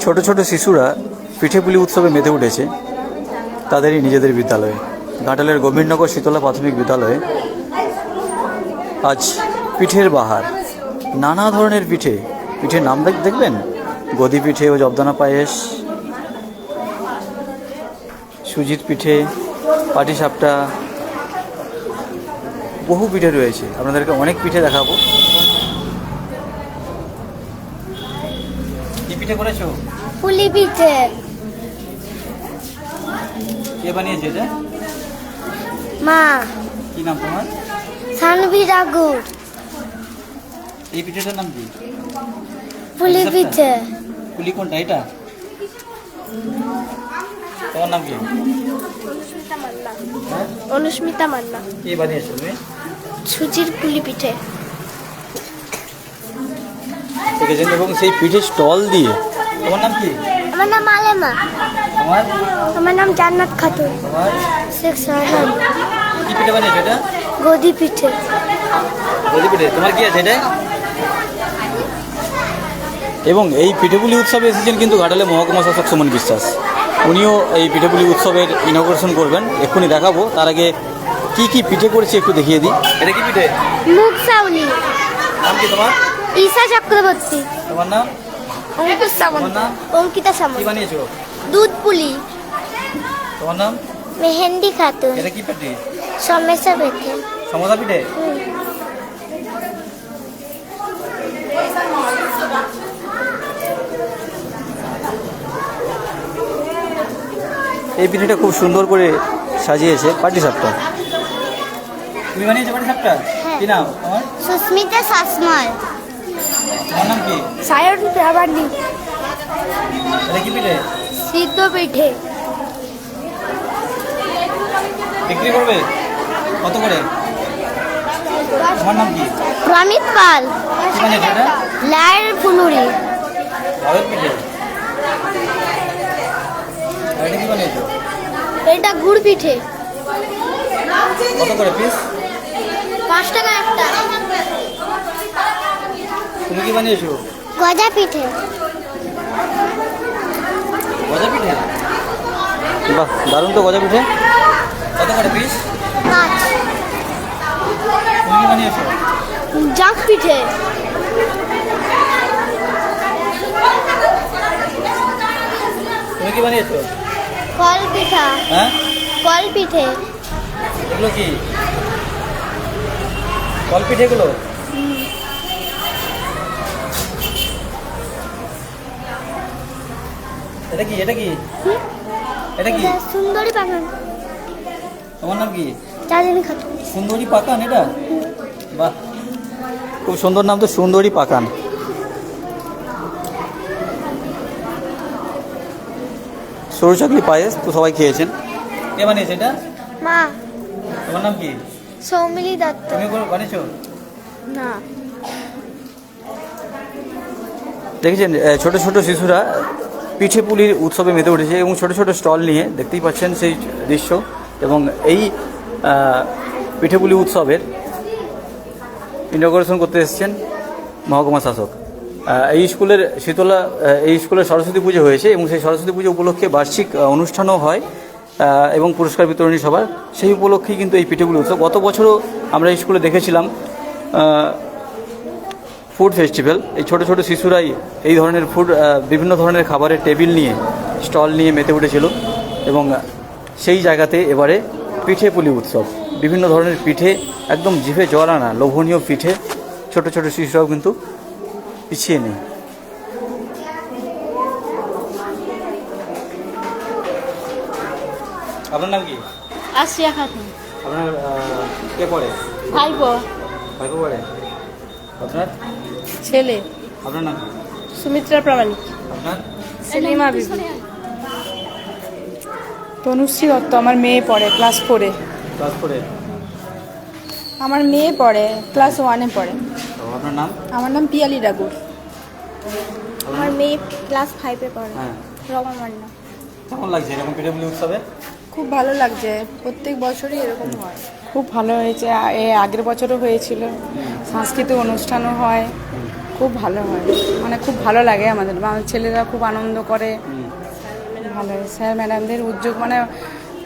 ছোট ছোট শিশুরা পিঠেপুলি উৎসবে মেতে উঠেছে। তাদেরই নিজেদের বিদ্যালয়ে। ঘাটালের গোবিন্দনগর শীতলা প্রাথমিক বিদ্যালয়ে আজ পিঠের বাহার। নানা ধরনের পিঠে। পিঠের নাম দেখ- দেখবেন? গদি পিঠে ও জবদানা পায়েস, সুজিত পিঠে, পাটিসাপটা, বহু পিঠে রয়েছে। আপনাদেরকে অনেক পিঠে দেখাবো। পিঠে করেছ? পুলি পিঠে কে বানিয়েছে এটা? মা। কি নাম তোমার? সানভি ঠাকুর এই পিঠেটার নাম কি? পুলি পিঠে কুলি কোনটা এটা? তোমার নাম কি? অনুস্মিতা মান্না। হ্যাঁ? অনুস্মিতা মান্না। কে বানিয়েছো তুমি? সুজির পুলি পিঠে। ঠিক আছে এবং সেই পিঠে স্টল দিয়ে। তোমার নাম কি? আমার নাম আলেমা। তোমার? আমার নাম জান্নাত খাতুন। তোমার? শেখ সাহান কি পিঠে বানিয়েছো এটা? গদি পিঠে। গদি পিঠে। তোমার কি আছে এটা? এবং এই পিঠেপুলি উৎসবে এসেছেন কিন্তু ঘাটালে মহকুমা শাসক সুমন বিশ্বাস। উনিও এই পিঠেপুলি উৎসবের ইনগ্রেশন করবেন। এক্ষুনি দেখাবো। তার আগে কি কি পিঠে করেছে একটু দেখিয়ে দিই। এটা কি পিঠে? মুখ সাউলি নাম কি তোমার? ঈশা চক্রবর্তী। তোমার নাম? অঙ্কুশ সামন্ত? অঙ্কিতা কি বানিয়েছো? দুধ পুলি। তোমার নাম? মেহেন্দি খাতুন। এটা কি পিঠে সমেসা পিঠে সমদা পিঠে এই পিঠেটা খুব সুন্দর করে সাজিয়েছে পাটি সাপটা। তুমি বানিয়েছো পাটি সাপটা? হ্যাঁ। কি নাম? তোমার? সুস্মিতা শাসমল সায়ন প্রামাণিক। সিদ্ধ পিঠে। বিক্রি করবে? কত করে? তোমার নাম কি? প্রমিত পাল। লায়ের ফুলুরি এটা? গুড় পিঠে। কত করে পিস পাঁচ টাকা একটা। তুমি কি বানিয়েছো? গজা পিঠে। গজা পিঠে? বাহ দারুণ তো গজা পিঠে। কত করে পিস পাঁচ। তুমি কি বানিয়েছো? জাক পিঠে। তুমি কি বানিয়েছো? কল পিঠা। হ্যাঁ? কল পিঠে। এগুলো কি? কল পিঠেগুলো? এটা কি এটা কি? এটা কি? সুন্দরী পাখান তোমার নাম কি? চাঁদিনী খাতুন। সুন্দরী পাকান এটা? বাহ। খুব সুন্দর নাম তো সুন্দরী পাকান সরু চাকরি পায়েস তো সবাই খেয়েছেন। কে বানিয়েছে এটা? মা। তোমার নাম কি? সৌমিলি দত্ত। তুমি বানিয়েছো? না। দেখেছেন ছোট ছোট শিশুরা পিঠে পুলির উৎসবে মেতে উঠেছে এবং ছোট ছোট স্টল নিয়ে দেখতেই পাচ্ছেন সেই দৃশ্য এবং এই পিঠেপুলি উৎসবের ইনগ্রেশন করতে এসেছেন মহকুমা শাসক। এই স্কুলের শীতলা এই স্কুলের সরস্বতী পুজো হয়েছে এবং সেই সরস্বতী পুজো উপলক্ষে বার্ষিক অনুষ্ঠানও হয় এবং পুরস্কার বিতরণী সভা। সেই উপলক্ষেই কিন্তু এই পিঠেপুলি উৎসব। গত বছরও আমরা এই স্কুলে দেখেছিলাম ফুড ফেস্টিভ্যাল এই ছোট ছোট শিশুরাই এই ধরনের ফুড বিভিন্ন ধরনের খাবারের টেবিল নিয়ে স্টল নিয়ে মেতে উঠেছিল এবং সেই জায়গাতে এবারে পিঠে পুলি উৎসব। বিভিন্ন ধরনের পিঠে একদম জিভে জল আনা লোভনীয় পিঠে ছোট ছোট শিশুরাও কিন্তু পিছিয়ে নেই। আপনার নাম কি? আসিয়া খাতুন। আপনার কে পড়ে? ভাইপো। ভাইপো পড়ে? আপনার? ছেলে। আপনার নাম? সুমিত্রা প্রামাণিক। আপনার? সেলিমা বিবি। তনুশ্রী দত্ত আমার মেয়ে পড়ে ক্লাস ফোরে ক্লাস করে আমার মেয়ে পড়ে ক্লাস ওয়ানে পড়ে। তো আপনার নাম? আমার নাম পিয়ালি ডাগুর। আমার মেয়ে ক্লাস ফাইভে পড়ে। হ্যাঁ। রমা মান্না। কেমন লাগছে? এরকম পিঠেপুলি উৎসবে? খুব ভালো লাগছে। প্রত্যেক বছরই এরকম হয়। খুব ভালো হয়েছে। এ আগের বছরও হয়েছিল। সাংস্কৃতিক অনুষ্ঠানও হয়। খুব ভালো হয়। মানে খুব ভালো লাগে আমাদের। আমার ছেলেরা খুব আনন্দ করে। ভালো। স্যার ম্যাডামদের উদ্যোগ মানে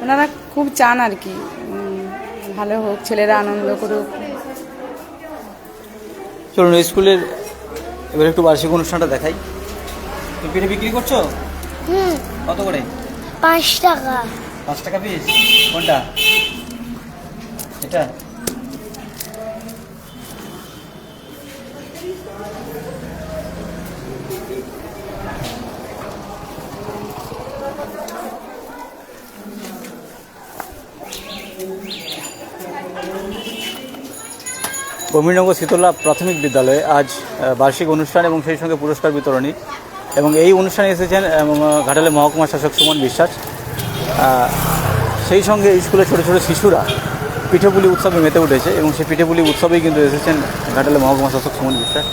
ওনারা খুব চান আর কি। ভালো হোক ছেলেরা আনন্দ করুক। চলুন স্কুলের এবার একটু বার্ষিক অনুষ্ঠানটা দেখাই। তুমি পিঠে বিক্রি করছ? কত করে? পাঁচ টাকা। পাঁচ টাকা পিস কোনটা? এটা? বমিরনগর শীতলা প্রাথমিক বিদ্যালয়ে আজ বার্ষিক অনুষ্ঠান এবং সেই সঙ্গে পুরস্কার বিতরণী। এবং এই অনুষ্ঠানে এসেছেন ঘাটালে মহকুমা শাসক সুমন বিশ্বাস। সেই সঙ্গে স্কুলে ছোটো ছোটো শিশুরা পিঠেপুলি উৎসবে মেতে উঠেছে এবং সেই পিঠেপুলি উৎসবেই কিন্তু এসেছেন ঘাটালে মহকুমা শাসক সুমন বিশ্বাস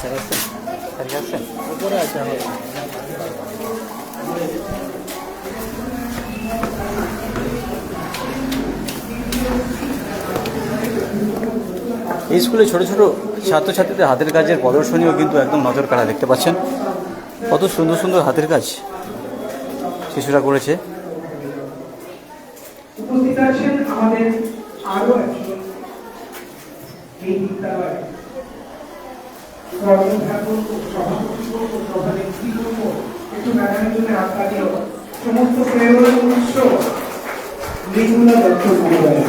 স্যার আসছেন স্যার কি আসছেন উপরে আছে এই স্কুলে ছোট ছোট ছাত্রছাত্রীদের হাতের কাজের প্রদর্শনীও কিন্তু একদম নজর কাড়া দেখতে পাচ্ছেন। কত সুন্দর সুন্দর হাতের কাজ শিশুরা করেছে। আমাদের আরও একজন এই বিদ্যালয়ে সভাপতি ও সভানেত্রী বলব একটু ম্যাডামের জন্য আস্থা দিও প্রেরণার উৎস মৃদুলা দত্ত মহোদয়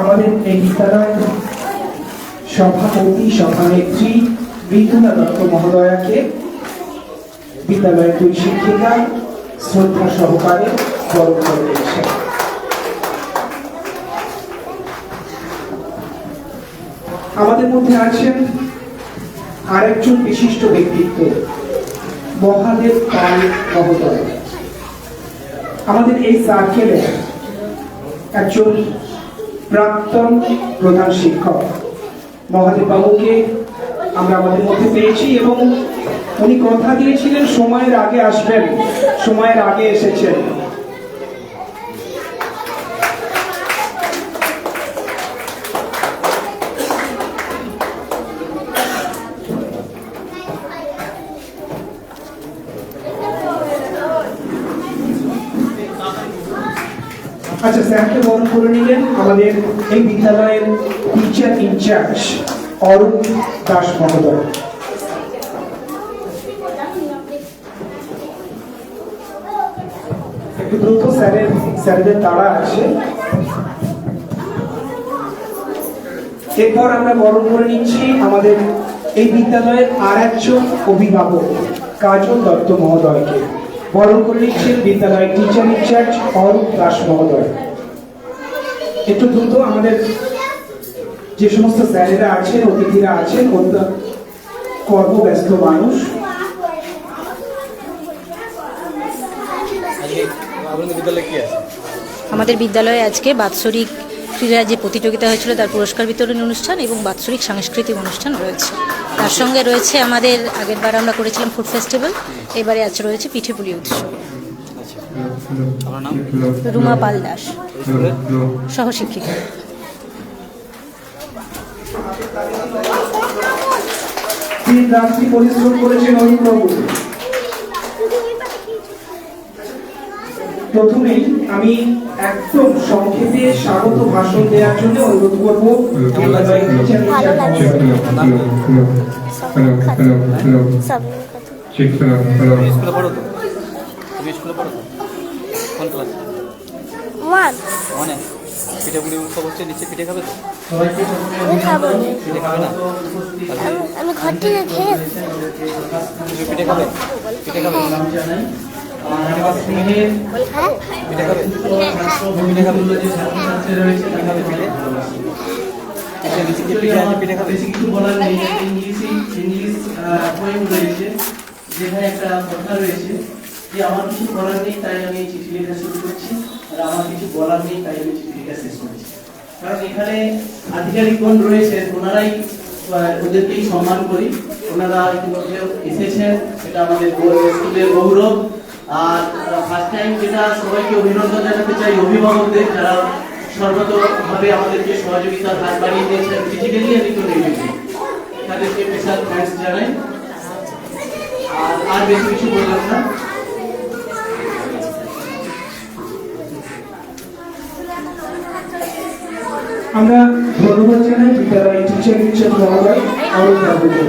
আমাদের এই বিদ্যালয় সভাপতি, সভানেত্রী মৃদুলা দত্ত মহোদয়াকে, বিদ্যালয়ের দুই শিক্ষিকা শ্রদ্ধা সহকারে বরণ করে আমাদের মধ্যে আছেন আরেকজন বিশিষ্ট ব্যক্তিত্ব, মহাদেব পাল মহোদয়। আমাদের এই সার্কেলের একজন প্রাক্তন প্রধান শিক্ষক, মহাদেব বাবুকে আমরা আমাদের মধ্যে পেয়েছি এবং উনি কথা দিয়েছিলেন, সময়ের আগে আসবেন, সময়ের আগে এসেছেন। স্যারকে বরণ করে নিলেন। আমাদের এই বিদ্যালয়ের টিচার ইনচার্জ অরূপ দাস মহোদয়। দ্রুত স্যারের, স্যারদের আছে। এরপর আমরা বরণ করে নিচ্ছি আমাদের এই বিদ্যালয়ের আর একজন অভিভাবক, কাজল দত্ত মহোদয়কে। বরণ করে নিচ্ছেন বিদ্যালয়ের টিচার ইনচার্জ অরূপ দাস মহোদয়। একটু দ্রুত আমাদের যে সমস্ত স্যারেরা আছেন, অতিথিরা আছেন কর্মব্যস্ত মানুষ। আমাদের বিদ্যালয়ে আজকে বাৎসরিক ক্রীড়া যে প্রতিযোগিতা হয়েছিল, তার পুরস্কার বিতরণী অনুষ্ঠান এবং বাৎসরিক সাংস্কৃতিক অনুষ্ঠান রয়েছে। তার সঙ্গে রয়েছে আমাদের আগেরবার আমরা করেছিলাম ফুড ফেস্টিভ্যাল, এবারে আজ রয়েছে পিঠেপুলি উৎসব। রুমা পাল দাস সহশিক্ষিকা দিন রাত্রি পরিশ্রম করেছেন অরিন্দবাবু প্রথমেই আমি একদম সংক্ষেপে স্বাগত ভাষণ দেওয়ার জন্য অনুরোধ করব স্কুলে পড়ো তুমি স্কুলে পড়ো কোন ক্লাস ওয়ান মানে পিঠেপুলি উৎসব হচ্ছে নিচে পিঠে খাবে তো? আমি খাব পিঠে খাবে না? আমি ঘর থেকে খেয়ে তুমি পিঠে খাবে? পিঠে খাবে? হ্যাঁ। পিঠে খাবে? পিঠে খাবে? পিঠে আচ্ছা নিচে কি পিঠে আছে পিঠে খাবে? কিছু বলার নেই ইংলিশ ইংলিশ পোয়েম রয়েছে যেখানে একটা কথা রয়েছে যে আমার কিছু করার নেই, তাই আমি এই চিঠি লেখা শুরু করছি। আর আমার কিছু বলার নেই, তাই আমি চিঠি লেখা শেষ করছি। কারণ এখানে আধিকারিকগণ রয়েছেন ওনারাই ওদেরকেই সম্মান করি। ওনারা ইতিমধ্যে এসেছেন সেটা আমাদের স্কুলের গৌরব। আর ফার্স্ট টাইম যেটা সবাইকে অভিনন্দন জানাতে চাই, অভিভাবকদের, যারা সর্বতভাবে আমাদেরকে সহযোগিতার হাত বাড়িয়ে দিয়েছেন ফিজিক্যালি আর ইকোনমিক্যালি তাদেরকে স্পেশাল থ্যাঙ্কস জানাই। আর আর বেশি কিছু বললাম না। আমরা ধন্যবাদ জানাই বিদ্যালয়ের টিচার টিচার মহোদয় অরুণ বাবুকে।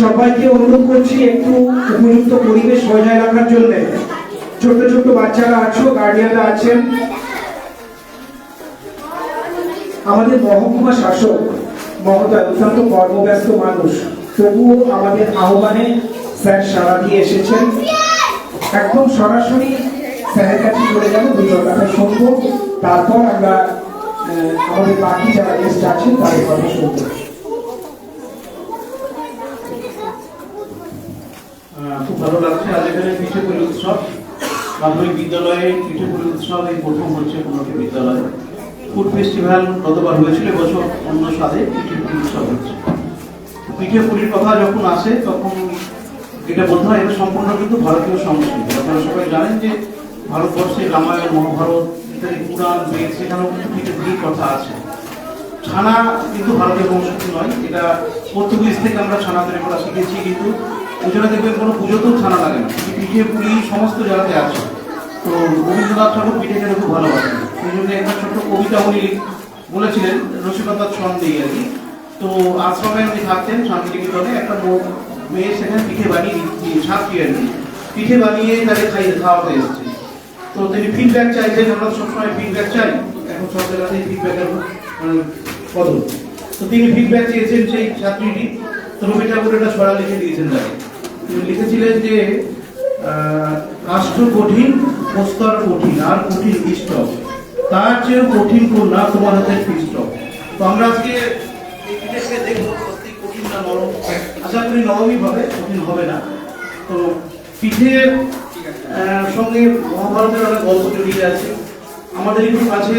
সবাইকে অনুরোধ করছি একটু উপযুক্ত পরিবেশ বজায় রাখার জন্য। ছোট ছোট বাচ্চারা আছো গার্ডিয়ানরা আছেন। আমাদের মহকুমা শাসক মহোদয় অত্যন্ত কর্মব্যস্ত মানুষ। তবুও আমাদের আহ্বানে স্যার সারা দিয়ে এসেছেন। একদম সরাসরি স্যারের কাছে চলে যাব, দুটো কথা শুনব। তারপর আমরা আমাদের বাকি যারা গেস্ট আছেন তাদের কথা আহ, খুব ভালো লাগছে আজ এখানে পিঠেপুলি উৎসব। মাধ্যমিক বিদ্যালয়ে পিঠেপুলি উৎসব এই প্রথম হচ্ছে কোনো বিদ্যালয়ে। ফুড ফেস্টিভ্যাল গতবার হয়েছিল এবছর অন্য স্বাদে পিঠেপুলি উৎসব হচ্ছে। পিঠেপুলির কথা যখন আসে তখন এটা বলতে হয় এটা সম্পূর্ণ কিন্তু ভারতীয় সংস্কৃতি। আপনারা সবাই জানেন যে ভারতবর্ষে রামায়ণ মহাভারত সেখানেও কিন্তু পিঠেপুলির কথা আছে। ছানা কিন্তু ভারতীয় সংস্কৃতি নয়, এটা পর্তুগিজ থেকে আমরা ছানা তৈরি করা শিখেছি কিন্তু ওই দেখবেন কোনো পুজোতেও ছানা লাগে না। পিঠে পুলি সমস্ত জায়গাতে আছে। তো রবীন্দ্রনাথ ঠাকুর পিঠে খেতে খুব ভালোবাসেন। সেই জন্য একটা ছোট্ট কবিতা উনি বলেছিলেন, রসিকতার ছন্দে আর কি। তো আশ্রমে উনি থাকতেন শান্তিনিকেতনে, একটা মেয়ে সেখানে পিঠে বানিয়ে দিচ্ছি আর কি। পিঠে বানিয়ে তাকে খাইয়ে খাওয়াতে এসেছে। তো তিনি ফিডব্যাক চাইছেন, আমরা সবসময় ফিডব্যাক চাই। এখন সব জায়গাতেই ফিডব্যাকের কদম তো তিনি ফিডব্যাক চেয়েছেন সেই ছাত্রীটি। তো রবি ঠাকুর একটা ছড়া লিখে দিয়েছেন তাকে। তিনি লিখেছিলেন যে কাষ্ঠ কঠিন, প্রস্তর কঠিন, আর কঠিন ইষ্ট তার চেয়েও কঠিন কন্যা তোমার হাতের পৃষ্ঠ। তো আমরা আজকে দেখব কঠিন না নরম। আশা করি নরমই হবে, কঠিন হবে না। তো পিঠের সঙ্গে মহাভারতের অনেক গল্প জড়িয়ে আছে। আমাদের একটু কাছে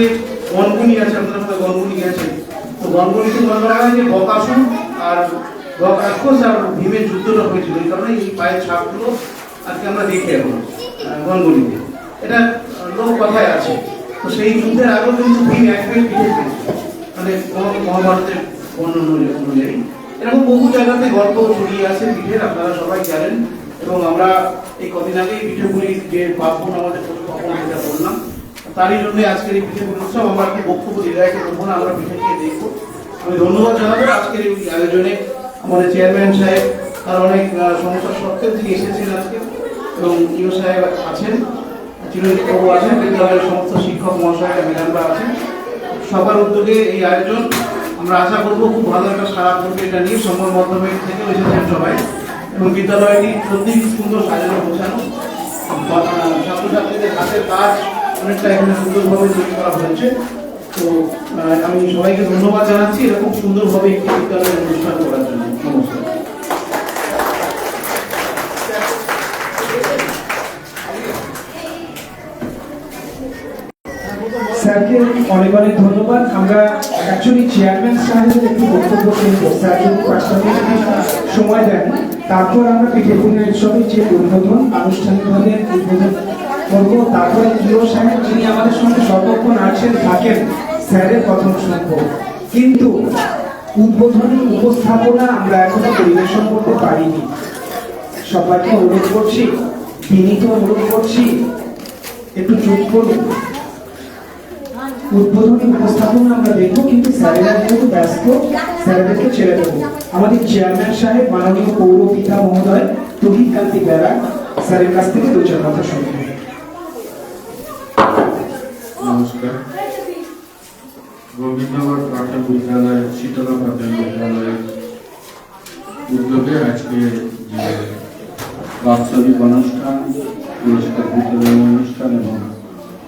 গনগুনি আছে, আপনারা সবাই গনগুনি গেছে তো গনগুনিতে মনে করা হয় যে বকাসুর আর বক রাক্ষস আর ভীমের যুদ্ধটা হয়েছিল। এই কারণে এই পায়ের ছাপগুলো আজকে আমরা দেখি এখন গনগুনিতে এটা লোক কথায় আছে। তো সেই যুদ্ধের আগেও কিন্তু ভীম এক পেয়ে পিঠে মানে মহাভারতের বর্ণনা অনুযায়ী। এরকম বহু জায়গাতে গল্প ছড়িয়ে আছে পিঠের আপনারা সবাই জানেন। এবং আমরা এই কদিন আগে পিঠেপুলি যে পার্বণ আমাদের যেটা বললাম, তারই জন্য আজকের এই পিঠেপুলি উৎসব আমরা কি বক্তব্য হৃদয়কে দেবো না আমরা পিঠে খেয়ে দেখব। আমি ধন্যবাদ জানাব, আজকের এই আয়োজনে আমাদের চেয়ারম্যান সাহেব তার অনেক সমস্যা সত্ত্বেও তিনি এসেছেন আজকে এবং ইউ সাহেব আছেন, চিরঞ্জিত বাবু আছেন, বিদ্যালয়ের সমস্ত শিক্ষক মহাশয়, ম্যাডামরা আছেন। সবার উদ্যোগে এই আয়োজন আমরা আশা করব খুব ভালো একটা সারা করবে এটা নিয়ে সম্মান মাধ্যমে থেকে এসেছেন সবাই। বিদ্যালয়টি সত্যি সুন্দর সাজানো গোছানো। ছাত্রছাত্রীদের হাতের কাজ অনেকটা এখানে সুন্দরভাবে তৈরি করা হয়েছে। তো আমি সবাইকে ধন্যবাদ জানাচ্ছি এরকম সুন্দরভাবে একটি বিদ্যালয়ের অনুষ্ঠান করার জন্য। স্যারকে অনেক অনেক ধন্যবাদ। আমরা অ্যাকচুয়ালি চেয়ারম্যান সাহেবের একটু বক্তব্য শুনব। স্যার, যদি সময় দেন তারপর আমরা পিঠেপুলি উৎসবের যে উদ্বোধন আনুষ্ঠানিকভাবে উদ্বোধন করব, তারপরে প্রিয় সাহেব যিনি আমাদের সঙ্গে সর্বক্ষণ আছেন থাকেন, স্যারের কথা শুনব। কিন্তু উদ্বোধনী উপস্থাপনা আমরা এখনও পরিবেশন করতে পারিনি। সবাইকে অনুরোধ করছি, বিনীত অনুরোধ করছি, একটু চুপ করুন। উদ্বোধনী উপস্থাপনা আমরা দেখব, কিন্তু স্যারেরা যেহেতু ব্যস্ত, স্যারেদেরকে ছেড়ে দেবো। আমাদের চেয়ারম্যান সাহেব, মাননীয় পৌর পিতা মহোদয় তহিদ কান্তি বেড়া স্যারের কাছ থেকে দু চার কথা শুনব নমস্কার। রবীন্দ্রনাথ প্রাথমিক বিদ্যালয় শীতলা প্রাথমিক বিদ্যালয়ের উদ্যোগে আজকে যে অনুষ্ঠান, পুরস্কার বিতরণ অনুষ্ঠান এবং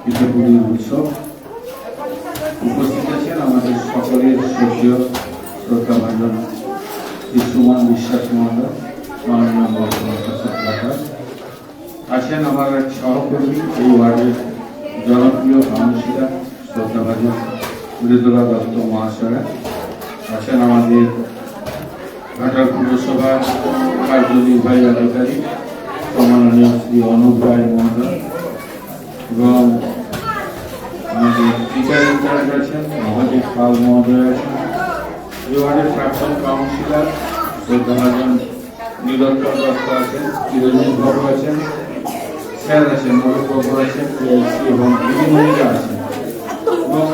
পিঠেপুলি উৎসব উপস্থিত আছেন আমাদের সকলের শ্রদ্ধীয় ভাজন শ্রী সুমন বিশ্বাস মহোদয়, মাননীয় বর্তমান আছেন আমার এক সহকর্মী, এই ওয়ার্ডের জনপ্রিয় কাউন্সিলর শ্রদ্ধাভাজন মৃদুলা দত্ত মহাশয়া। আছেন আমাদের ঘাটাল পুরসভার কার্যনির্বাহী আধিকারিক, সম্মাননীয় শ্রী অনুপ রায় মহোদয় এবং আমাদের টিচার ইনচার্জ আছেন মহাদেব পাল মহোদয় আছেন। ওয়ার্ডের প্রাক্তন কাউন্সিলর শ্রদ্ধাভাজন নীলোত্তর দত্ত আছেন চিরঞ্জীব বাবু আছেন স্যার আছেন মনোজ বাবু আছেন এবং দিদিমণিরা আছেন। এবং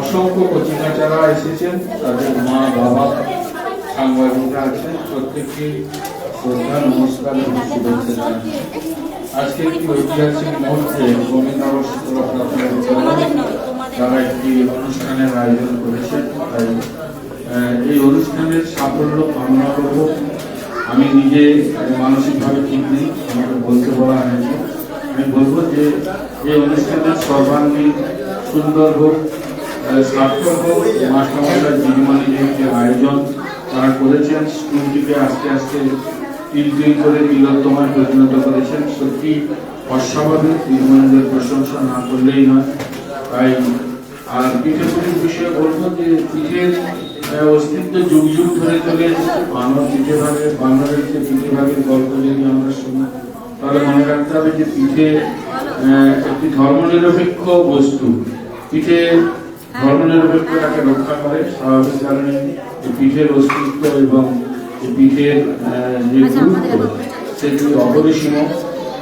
অসংখ্য কচিকাচারা এসেছেন তাদের মা বাবা সাংবাদিকরা আছেন প্রত্যেককে শ্রদ্ধা নমস্কার এবং শুভেচ্ছা জানাচ্ছি। আজকে একটি ঐতিহাসিক মুহূর্তে প্রাথমিক বিদ্যালয়ে তারা একটি অনুষ্ঠানের আয়োজন করেছে তাই এই অনুষ্ঠানের সাফল্য কামনা করব। আমি নিজে মানসিকভাবে ঠিক নেই, আমাকে বলতে বলা হয়েছে আমি বলব যে এই অনুষ্ঠানের সর্বাঙ্গীন, সুন্দর হোক সার্থক হোক, মাস্টারমশাই দিদিমণিদের যে আয়োজন তারা করেছেন, স্কুলটিকে আস্তে আস্তে তিল তিল করে তিলোত্তমায় পরিণত করেছেন। সত্যি অস্বাভাবিক দিদিমণিদের প্রশংসা না করলেই নয়। তাই আর পিঠে পুলির বিষয়ে বলব যে পিঠের অস্তিত্ব যুগ যুগ ধরে চলে এসেছে। বানর পিঠে ভাগের বানরের যে পিঠে ভাগের গল্প যদি আমরা শুনি তাহলে মনে রাখতে হবে যে পিঠে একটি ধর্মনিরপেক্ষ বস্তু। পিঠে ধর্মনিরপেক্ষতাকে রক্ষা করে স্বাভাবিক কারণে পিঠের অস্তিত্ব এবং পিঠের যে গুরুত্ব সেটি অপরিসীম।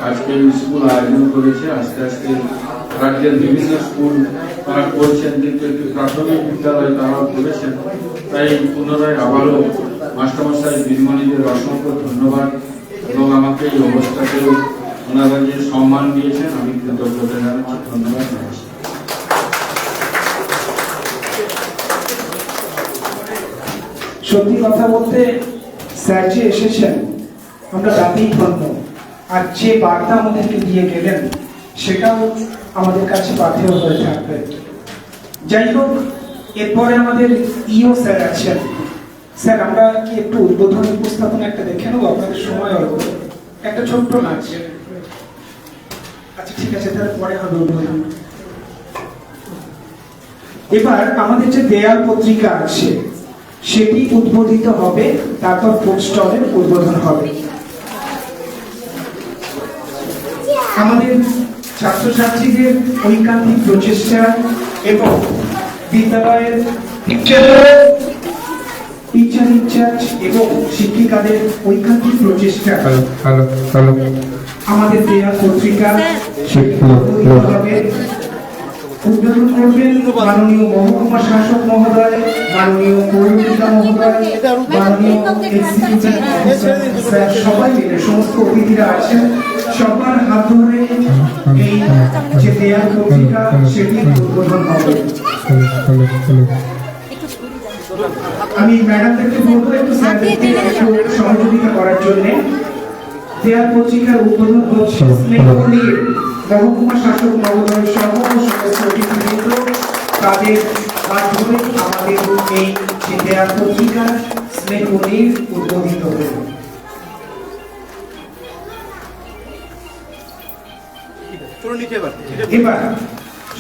আজকে স্কুল আয়োজন করেছে আস্তে আস্তে রাজ্যের বিভিন্ন স্কুল তারা করছেন, কিন্তু একটি প্রাথমিক বিদ্যালয় তারাও করেছেন। তাই পুনরায় আবারও মাস্টারমশাই দিদিমণিদের অসংখ্য ধন্যবাদ এবং আমাকে এই অবস্থাতেও ওনারা যে সম্মান দিয়েছেন, আমি কৃতজ্ঞতা জানাচ্ছি, ধন্যবাদ সত্যি কথা বলতে স্যার যে এসেছেন, আমরা তাতেই ধন্য। আর যে বার্তা আমাদেরকে দিয়ে গেলেন, সেটাও আমাদের কাছে পাথেয় হয়ে থাকবে। যাই হোক, এরপরে আমাদের ইও স্যার আছেন। স্যার, আমরা কি একটু উদ্বোধনী উপস্থাপনা একটা দেখে নেব? আপনাদের সময় অল্প। একটা ছোট্ট নাচ। আচ্ছা ঠিক আছে, তাহলে পরে হবে উদ্বোধন। এবার আমাদের যে দেয়াল পত্রিকা আছে, সেটি উদ্বোধিত হবে, তারপর ফুড উদ্বোধন হবে? আমাদের ছাত্রছাত্রীদের ঐকান্তিক প্রচেষ্টা এবং বিদ্যালয়ের টিচার ইনচার্জ এবং শিক্ষিকাদের ঐকান্তিক প্রচেষ্টা। আমাদের দেয়াল পত্রিকা উদ্বোধন করবেন মাননীয় মহকুমা শাসক মহোদয় মাননীয় পৌরপিতা মহোদয় মাননীয় এক্সিকিউটিভ স্যার সবাই মিলে সমস্ত অতিথিরা আছেন। সবার হাত ধরে এই যে দেয়াল পত্রিকা সেটি উদ্বোধন হবে। আমি ম্যাডামদেরকে বলব একটু স্যারদেরকে একটু সহযোগিতা করার জন্য। দেয়াল পত্রিকার উদ্বোধন হচ্ছে স্নেহমন্দির মহকুমা শাসক মহোদয় সহ অতিথিবৃন্দ। তাদের মাধ্যমে আমাদের এই যে দেয়াল পত্রিকা স্নেহমন্দির উদ্বোধিত হবে এবার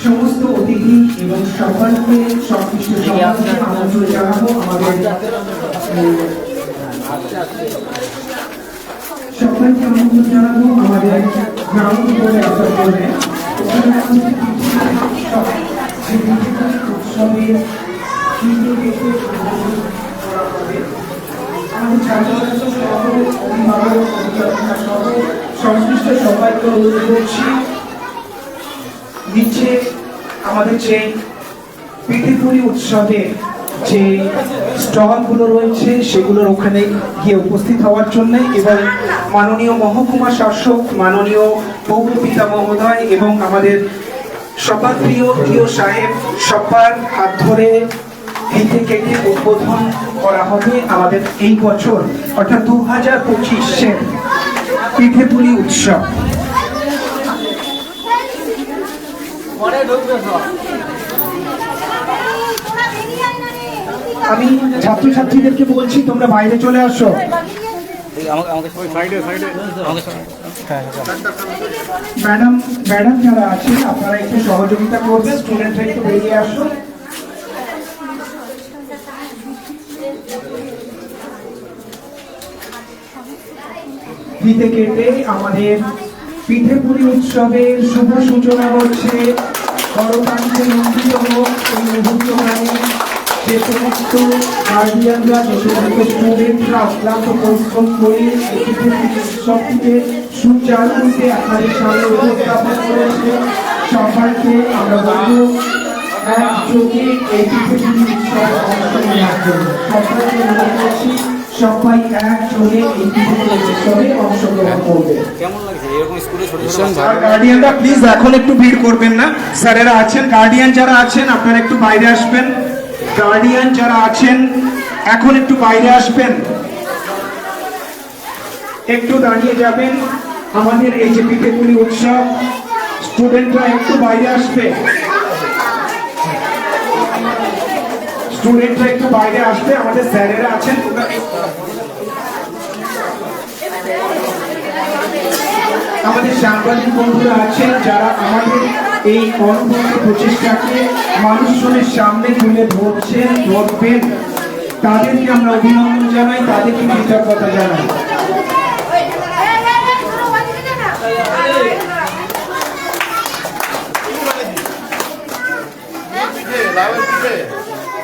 সমস্ত অতিথি এবং সকলকে সংশ্লিষ্ট সমাজকে আমন্ত্রণ জানাব আমাদের সকলকে আমন্ত্রণ জানাব আমাদের আসার জন্য। উৎসবের ছাত্রছাত্রী অভিভাবক সংশ্লিষ্ট সবাইকে অনুরোধ করছি। নিচে আমাদের যে পিঠেপুরি উৎসবের যে স্টলগুলো রয়েছে, সেগুলোর ওখানে গিয়ে উপস্থিত হওয়ার জন্য এবং মাননীয় মহকুমা শাসক, মাননীয় পৌরপিতা মহোদয় এবং আমাদের সবার প্রিয় প্রিয় সাহেব, সবার হাত ধরে ফিতে কেটে উদ্বোধন করা হবে আমাদের এই বছর, অর্থাৎ দু হাজার পঁচিশের পিঠেপুলি উৎসব। আমি ছাত্রছাত্রীদেরকে বলছি তোমরা বাইরে চলে আসো। ম্যাডাম ম্যাডাম যারা আছেন আপনারা একটু সহযোগিতা করবেন স্টুডেন্টরা একটু বেরিয়ে আসুন। ফিতে কেটে আমাদের পিঠেপুরি উৎসবের শুভ সূচনা হোক এই যে সমস্ত গার্ডিয়ানরা যে সমস্ত স্টুডেন্টরা অক্লান্ত পরিশ্রম করে উৎসবটিকে সুচারুরূপে আপনাদের সামনে উপস্থাপন করেছে। সবাইকে আমরা বলব এই পিঠেপুরি অংশ নেওয়ার জন্য। অনুরোধ করছি। সবাই একযোগে এই উৎসবে অংশগ্রহণ করবে। কেমন লাগছে? এরকম স্কুলে ছোট ছোট আর গার্ডিয়ানরা প্লিজ এখন একটু ভিড় করবেন না। স্যারেরা আছেন গার্ডিয়ান যারা আছেন আপনারা একটু বাইরে আসবেন। গার্ডিয়ান যারা আছেন এখন একটু বাইরে আসবেন। একটু দাঁড়িয়ে যাবেন। আমাদের এই যে পিঠেপুলি উৎসব। স্টুডেন্টরা একটু বাইরে আসবে। স্টুডেন্টরা একটু বাইরে আসবে, আমাদের স্যারেরা আছেন। আমাদের সাংবাদিক বন্ধুরা আছেন যারা আমাদের এই অনবদ্য প্রচেষ্টাকে মানুষজনের সামনে তুলে ধরছেন, ধরবেন। তাদেরকে আমরা অভিনন্দন জানাই, তাদেরকে কৃতজ্ঞতা জানাই।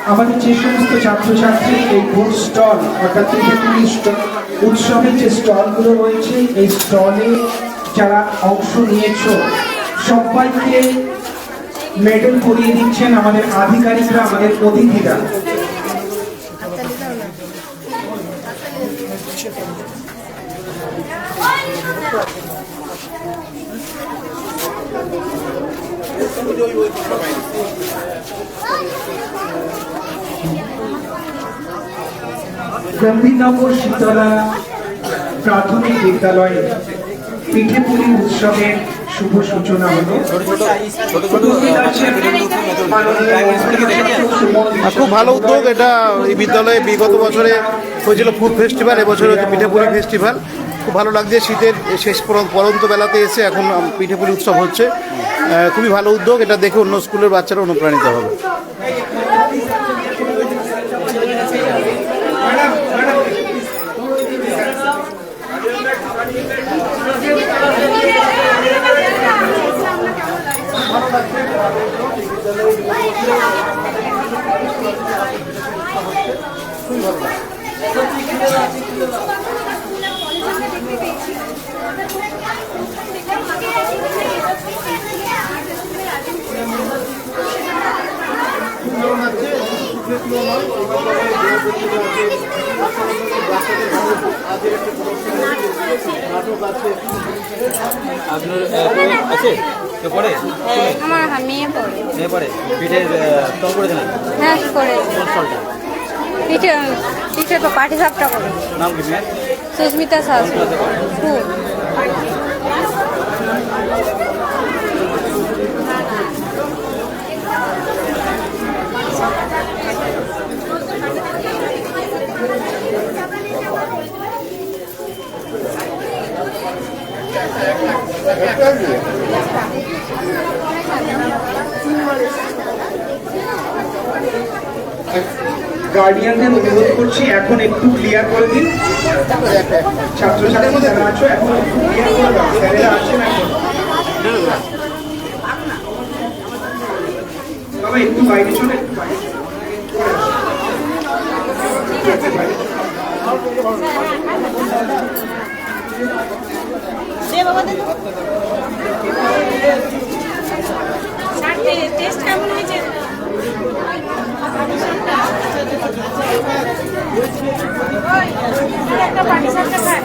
আমাদের যে সমস্ত ছাত্রছাত্রী এই ফুড স্টল, অর্থাৎ ত্রিপুরি উৎসবের যে স্টলগুলো রয়েছে, এই স্টলে যারা অংশ নিয়েছ, সবাইকে মেডেল করিয়ে দিচ্ছেন আমাদের আধিকারিকরা, আমাদের অতিথিরা। গম্ভীরনগর শীতলা প্রাথমিক বিদ্যালয়ে পিঠেপুলি উৎসবের শুভ সূচনা হলো। খুব ভালো উদ্যোগ, এটা এই বিদ্যালয়ে বিগত বছরে হয়েছিল ফুড ফেস্টিভ্যাল এবছর হচ্ছে পিঠেপুলি ফেস্টিভ্যাল খুব ভালো লাগছে, শীতের শেষ পর- পরন্ত বেলাতে এসে এখন পিঠেপুলি উৎসব হচ্ছে। খুবই ভালো উদ্যোগ, এটা দেখে অন্য স্কুলের বাচ্চারা অনুপ্রাণিত হবে। আপনার আছে? কেউ পড়ে? আমার হ্যাঁ, মেয়ে পড়ে। মেয়ে পড়ে? পিঠের স্টল করেছে না হ্যাঁ করে স্টলটা পিঠে পিঠে তো পাটি সাপটা করে নাম কি মেয়ের? সুস্মিতা শাস্ত্রী খুব গার্ডিয়ানদের অনুরোধ করছি, এখন একটু ক্লিয়ার করে দিন। ছাত্রছাত্রী যারা আছো, এখন ক্লিয়ার করে আছেন এখন। একটু বাইরে চলে, একটু দে টেস্ট কেমন হয়েছে একটা পানি সারটা খায়